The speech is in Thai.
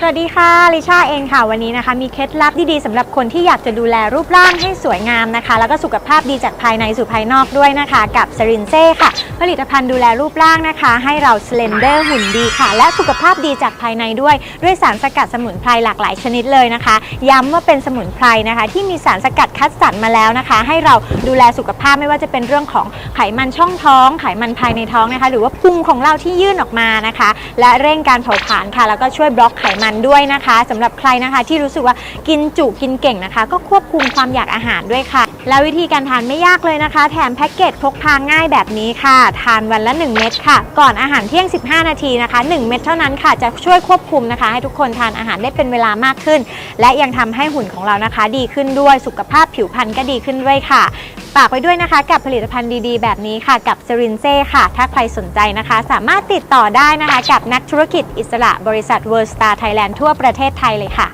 สวัสดีค่ะลิชาเองค่ะวันนี้นะคะมีเคล็ดลับดีๆสำหรับคนที่อยากจะดูแลรูปร่างให้สวยงามนะคะ แล้วก็สุขภาพดีจากภายในสู่ภายนอกด้วยนะคะ กับซรินเซ่ค่ะ ผลิตภัณฑ์ดูแลรูปร่างนะคะ ให้เราสเลนเดอร์หุ่นดีค่ะ และสุขภาพดีจากภายในด้วย ด้วยสารสกัดสมุนไพรหลากหลายชนิดเลยนะคะ ย้ำว่าเป็นสมุนไพรนะคะ ที่มีสารสกัดคัดสรรมาแล้วนะคะ ให้เราดูแลสุขภาพไม่ว่าจะเป็นเรื่องของไขมันช่องท้อง ไขมันภายในท้องนะคะ หรือว่าพุงของเราที่ยื่นออกมานะคะ และเร่งการเผาผลาญค่ะ แล้วก็ช่วยบล็อกไขมันด้วยนะคะสำหรับใครนะคะที่รู้สึกว่ากินจุกินเก่งนะคะ ก็ควบคุมความอยากอาหารด้วยค่ะ แล้ววิธีการทานไม่ยากเลยนะคะ แถมแพ็กเกจพกพาง่ายแบบนี้ค่ะ ทานวันละ 1 เม็ดค่ะ ก่อนอาหารเที่ยง 15 นาทีนะคะ 1 เม็ดเท่านั้นค่ะจะช่วยควบคุมนะคะ ให้ทุกคนทานอาหารได้เป็นเวลามากขึ้น และยังทำให้หุ่นของเรานะคะ ดีขึ้นด้วยสุขภาพผิวพรรณก็ดีขึ้นด้วยค่ะ ฝากไว้ด้วยนะคะ กับผลิตภัณฑ์ดีๆ แบบนี้ค่ะ กับเซรินเซ่ค่ะ ถ้าใครสนใจนะคะ สามารถติดต่อได้นะคะ กับนักธุรกิจอิสระบริษัทเวิร์สตาร์ไทยแลนด์ทั่วประเทศไทยเลยค่ะ